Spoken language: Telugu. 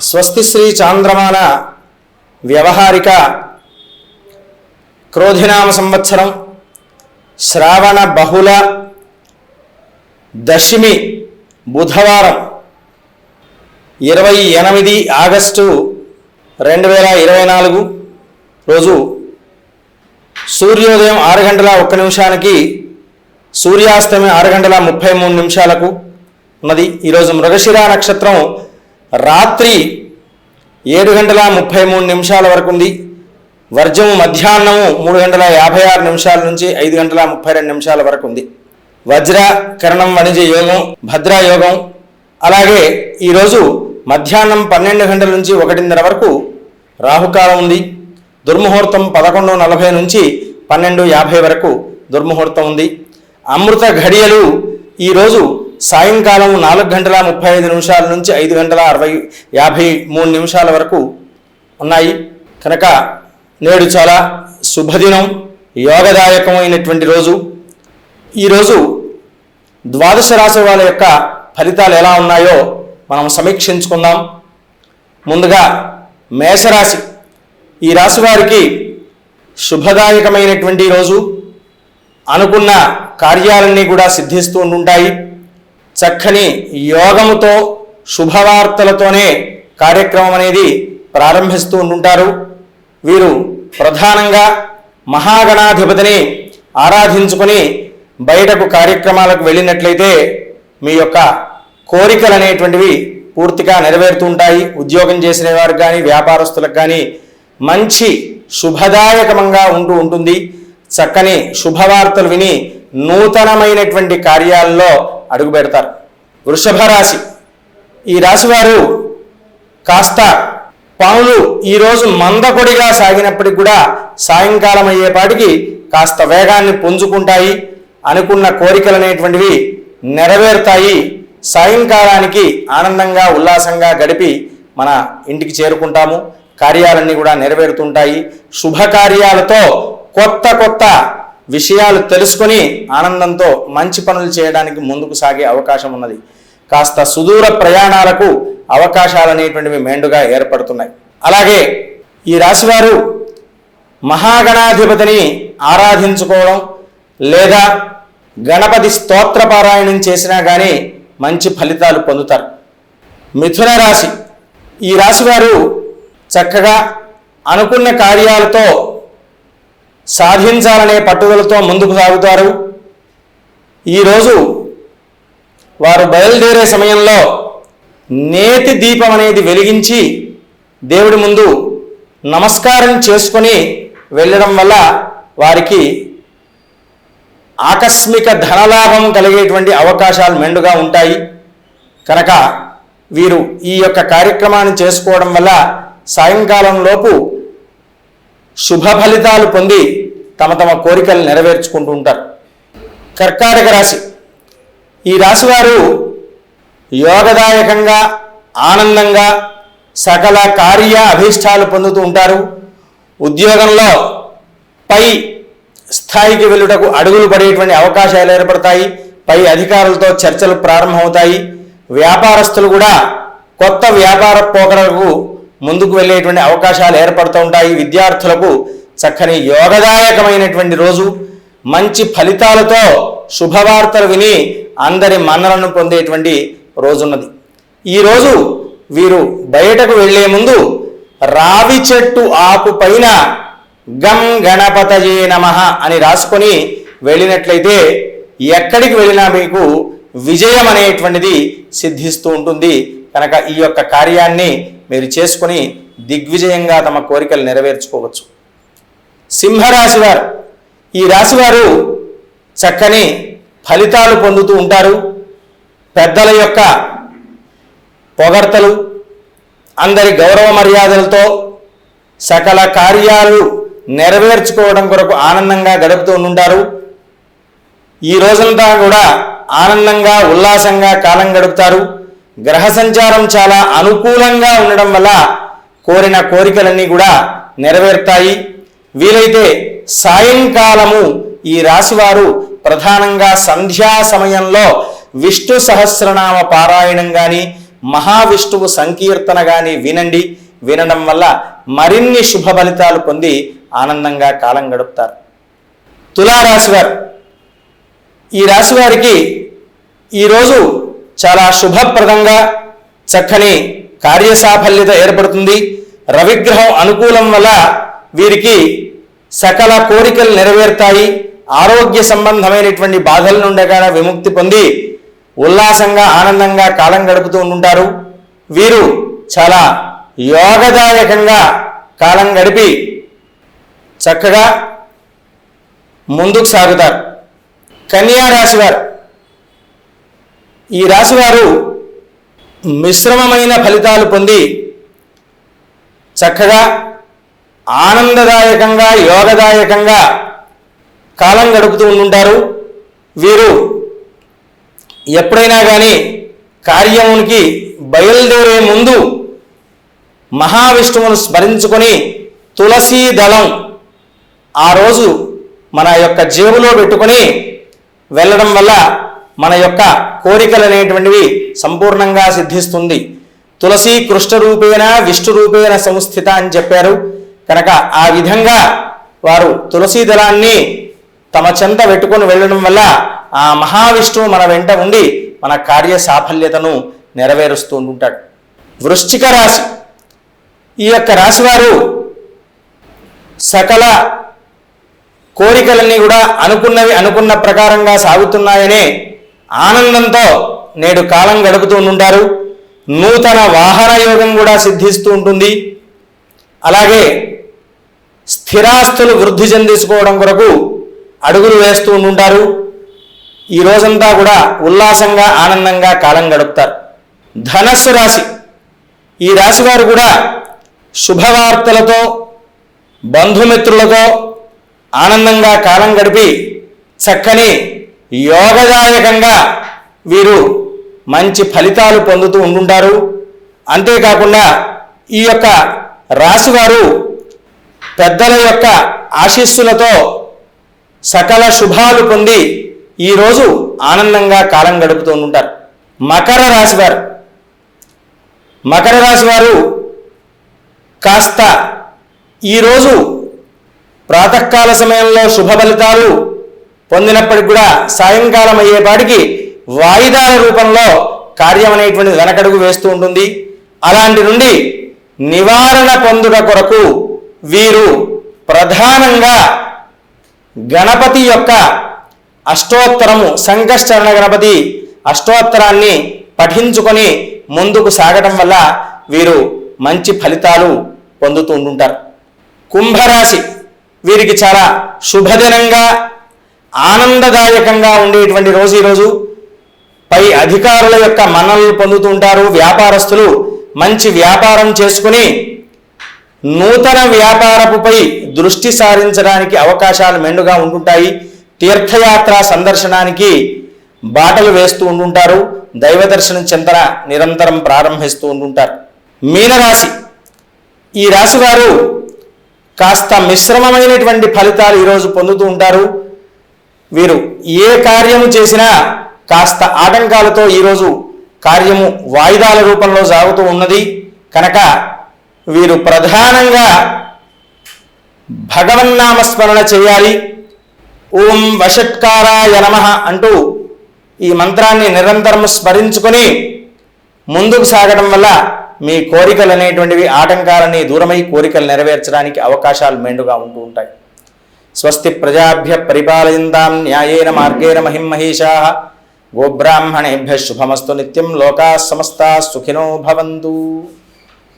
స్వస్తి శ్రీ చాంద్రమాన వ్యవహారిక క్రోధినామ సంవత్సరం శ్రావణ బహుళ దశమి బుధవారం ఇరవై ఎనిమిది ఆగస్టు రెండు వేల ఇరవై నాలుగు రోజు సూర్యోదయం ఆరు గంటల ఒక్క నిమిషానికి సూర్యాస్తమయం ఆరు గంటల ముప్పై మూడు నిమిషాలకు ఉన్నది. ఈరోజు మృగశిర నక్షత్రం రాత్రి ఏడు గంటల ముప్పై మూడు నిమిషాల వరకు ఉంది. వర్జము మధ్యాహ్నము మూడు గంటల యాభై ఆరు నిమిషాల నుంచి ఐదు గంటల ముప్పై రెండు నిమిషాల వరకు ఉంది. వజ్ర కరణం వణిజ యోగం భద్రా యోగం అలాగే ఈరోజు మధ్యాహ్నం పన్నెండు గంటల నుంచి ఒకటిన్నర వరకు రాహుకాలం ఉంది. దుర్ముహూర్తం పదకొండు నలభై నుంచి పన్నెండు యాభై వరకు దుర్ముహూర్తం ఉంది. అమృత ఘడియలు ఈరోజు సాయంకాలం నాలుగు గంటల ముప్పై ఐదు నిమిషాల నుంచి ఐదు గంటల అరవై యాభై మూడు నిమిషాల వరకు ఉన్నాయి. కనుక నేడు చాలా శుభదినం యోగదాయకమైనటువంటి రోజు. ఈరోజు ద్వాదశ రాశి వాళ్ళ యొక్క ఫలితాలు ఎలా ఉన్నాయో మనం సమీక్షించుకుందాం. ముందుగా మేషరాశి. ఈ రాశి వారికి శుభదాయకమైనటువంటి రోజు. అనుకున్న కార్యాలన్నీ కూడా సిద్ధిస్తూ ఉంటుంటాయి చక్కని యోగముతో శుభవార్తలతోనే కార్యక్రమం అనేది ప్రారంభిస్తూ ఉంటుంటారు వీరు ప్రధానంగా మహాగణాధిపతిని ఆరాధించుకొని బయటకు కార్యక్రమాలకు వెళ్ళినట్లయితే మీ యొక్క కోరికలు అనేటువంటివి పూర్తిగా నెరవేరుతుంటాయి. ఉద్యోగం చేసిన వారికి కానీ వ్యాపారస్తులకు కానీ మంచి శుభదాయకమంగా ఉంటూ ఉంటుంది. చక్కని శుభవార్తలు విని నూతనమైనటువంటి కార్యాల్లో అడుగు పెడతారు. వృషభ రాశి. ఈ రాశివారు కాస్త పనులు ఈరోజు మందకొడిగా సాగినప్పటికి కూడా సాయంకాలం అయ్యేపాటికి కాస్త వేగాన్ని పుంజుకుంటాయి. అనుకున్న కోరికలు అనేటువంటివి నెరవేరుతాయి. సాయంకాలానికి ఆనందంగా ఉల్లాసంగా గడిపి మన ఇంటికి చేరుకుంటాము. కార్యాలన్నీ కూడా నెరవేరుతుంటాయి. శుభకార్యాలతో కొత్త కొత్త విషయాలు తెలుసుకొని ఆనందంతో మంచి పనులు చేయడానికి ముందుకు సాగే అవకాశం ఉన్నది. కాస్త సుదూర ప్రయాణాలకు అవకాశాలు అనేటువంటివి మెండుగా ఏర్పడుతున్నాయి. అలాగే ఈ రాశివారు మహాగణాధిపతిని ఆరాధించుకోవడం లేదా గణపతి స్తోత్ర పారాయణం చేసినా కానీ మంచి ఫలితాలు పొందుతారు. మిథున రాశి. ఈ రాశివారు చక్కగా అనుకున్న కార్యాలతో సాధించాలనే పట్టుదలతో ముందుకు సాగుతారు. ఈరోజు వారు బయలుదేరే సమయంలో నేతి దీపం అనేది వెలిగించి దేవుడి ముందు నమస్కారం చేసుకొని వెళ్ళడం వల్ల వారికి ఆకస్మిక ధనలాభం కలిగేటువంటి అవకాశాలు మెండుగా ఉంటాయి. కనుక వీరు ఈ యొక్క కార్యక్రమాన్ని చేసుకోవడం వల్ల సాయంకాలం లోపు శుభ ఫలితాలు పొంది తమ తమ కోరికలు నెరవేర్చుకుంటూ ఉంటారు. కర్కాటక రాశి. ఈ రాశి వారు యోగదాయకంగా ఆనందంగా సకల కార్య అభీష్టాలు పొందుతూ ఉంటారు. ఉద్యోగంలో పై స్థాయికి వెళ్ళుటకు అడుగులు పడేటువంటి అవకాశాలు ఏర్పడతాయి. పై అధికారులతో చర్చలు ప్రారంభమవుతాయి. వ్యాపారస్తులు కూడా కొత్త వ్యాపార పోకడలకు ముందుకు వెళ్ళేటువంటి అవకాశాలు ఏర్పడుతూ ఉంటాయి. విద్యార్థులకు చక్కని యోగదాయకమైనటువంటి రోజు. మంచి ఫలితాలతో శుభవార్తలు విని అందరి మన్నలను పొందేటువంటి రోజున్నది. ఈరోజు వీరు బయటకు వెళ్ళే ముందు రావి చెట్టు ఆకు పైన గం గణపతయే నమ అని రాసుకొని వెళ్ళినట్లయితే ఎక్కడికి వెళ్ళినా మీకు విజయం అనేటువంటిది సిద్ధిస్తూ ఉంటుంది. కనుక ఈ యొక్క కార్యాన్ని మీరు చేసుకొని దిగ్విజయంగా తమ కోరికలు నెరవేర్చుకోవచ్చు. సింహరాశి వారు ఈ రాశివారు చక్కని ఫలితాలు పొందుతూ ఉంటారు. పెద్దల యొక్క పొగడ్తలు అందరి గౌరవ మర్యాదలతో సకల కార్యాలు నెరవేర్చుకోవడం కొరకు ఆనందంగా గడుపుతూ ఉంటారు ఈ రోజంతా కూడా ఆనందంగా ఉల్లాసంగా కాలం గడుపుతారు. గ్రహ సంచారం చాలా అనుకూలంగా ఉండడం వల్ల కోరిన కోరికలన్నీ కూడా నెరవేరుతాయి. వీలైతే సాయంకాలము ఈ రాశివారు ప్రధానంగా సంధ్యా సమయంలో విష్ణు సహస్రనామ పారాయణం కానీ మహావిష్ణువు సంకీర్తన కానీ వినండి. వినడం వల్ల మరిన్ని శుభ ఫలితాలు పొంది ఆనందంగా కాలం గడుపుతారు. తులారాశివారు ఈ రాశివారికి ఈరోజు చాలా శుభప్రదంగా చక్కని కార్యసాఫల్యత ఏర్పడుతుంది. రవిగ్రహం అనుకూలం వల్ల వీరికి సకల కోరికలు నెరవేరుతాయి. ఆరోగ్య సంబంధమైనటువంటి బాధల నుండి కూడా విముక్తి పొంది ఉల్లాసంగా ఆనందంగా కాలం గడుపుతూ ఉంటారు వీరు చాలా యోగదాయకంగా కాలం గడిపి చక్కగా ముందుకు సాగుతారు. కన్యా రాశివారు. ఈ రాశివారు మిశ్రమమైన ఫలితాలు పొంది చక్కగా ఆనందదాయకంగా యోగదాయకంగా కాలం గడుపుతూ ఉంటుంటారు వీరు ఎప్పుడైనా కానీ కార్యమునికి బయలుదేరే ముందు మహావిష్ణువును స్మరించుకొని తులసీ దళం ఆ రోజు మన యొక్క జేబులో పెట్టుకొని వెళ్ళడం వల్ల మన యొక్క కోరికలు అనేటువంటివి సంపూర్ణంగా సిద్ధిస్తుంది. తులసి కృష్ణ రూపేణ విష్ణు రూపేణ సంస్థిత అని చెప్పారు. కనుక ఆ విధంగా వారు తులసీ దళాన్ని తమ చెంత పెట్టుకొని వెళ్ళడం వల్ల ఆ మహావిష్ణువు మన వెంట ఉండి మన కార్య సాఫల్యతను నెరవేరుస్తూ ఉంటాడు. వృశ్చిక రాశి. ఈ యొక్క రాశివారు సకల కోరికలన్నీ కూడా అనుకున్నవి అనుకున్న ప్రకారంగా సాగుతున్నాయనే ఆనందంతో నేడు కాలం గడుపుతూ ఉంటారు నూతన వాహన యోగం కూడా సిద్ధిస్తూ ఉంటుంది. అలాగే స్థిరాస్తులు వృద్ధి చెందించుకోవడం కొరకు అడుగులు వేస్తూ ఉంటారు ఈ రోజంతా కూడా ఉల్లాసంగా ఆనందంగా కాలం గడుపుతారు. ధనస్సు రాశి. ఈ రాశివారు కూడా శుభవార్తలతో బంధుమిత్రులతో ఆనందంగా కాలం గడిపి చక్కని యోగదాయకంగా వీరు మంచి ఫలితాలు పొందుతూ ఉంటుంటారు అంతేకాకుండా ఈ యొక్క రాశివారు పెద్దల యొక్క ఆశీస్సులతో సకల శుభాలు పొంది ఈరోజు ఆనందంగా కాలం గడుపుతూ ఉంటారు మకర రాశి వారు మకర రాశి వారు కాస్త ఈరోజు ప్రాతకాల సమయంలో శుభ ఫలితాలు పొందినప్పటికి కూడా సాయంకాలం అయ్యేపాటికి వాయిదాల రూపంలో కార్యం అనేటువంటిది వెనకడుగు వేస్తూ ఉంటుంది. అలాంటి నుండి నివారణ పొందుట కొరకు వీరు ప్రధానంగా గణపతి యొక్క అష్టోత్తరము సంకష్టరణ గణపతి అష్టోత్తరాన్ని పఠించుకొని ముందుకు సాగటం వల్ల వీరు మంచి ఫలితాలు పొందుతూ ఉంటుంటారు కుంభరాశి వీరికి చాలా శుభదినంగా ఆనందదాయకంగా ఉండేటువంటి రోజు ఈరోజు. పై అధికారుల యొక్క మన్ననలు పొందుతూ ఉంటారు వ్యాపారస్తులు. మంచి వ్యాపారం చేసుకుని నూతన వ్యాపారపుపై దృష్టి సారించడానికి అవకాశాలు మెండుగా ఉంటుంటాయి. తీర్థయాత్ర సందర్శనానికి బాటలు వేస్తూ ఉంటుంటారు. దైవ దర్శనం చింతన నిరంతరం ప్రారంభిస్తూ ఉంటుంటారు. మీనరాశి. ఈ రాశివారు కాస్త మిశ్రమమైనటువంటి ఫలితాలు ఈరోజు పొందుతూ ఉంటారు. వీరు ఏ కార్యము చేసినా కాస్త ఆటంకాలతో ఈరోజు కార్యము వాయిదాల రూపంలో సాగుతూ ఉన్నది. కనుక వీరు ప్రధానంగా భగవన్నామస్మరణ చేయాలి. ఓం వషట్కారాయ నమ అంటూ ఈ మంత్రాన్ని నిరంతరం స్మరించుకొని ముందుకు సాగడం వల్ల మీ కోరికలు అనేటువంటివి ఆటంకాలని దూరమై కోరికలు నెరవేర్చడానికి అవకాశాలు మెండుగా ఉంటూ ఉంటాయి. స్వస్తి ప్రజాభ్య పరిపాలయంతాం న్యాయేన మార్గేణ మహిం గోబ్రాహ్మణేభ్య శుభమస్తు నిత్యం లోకా సమస్తా సుఖినో భవంతు.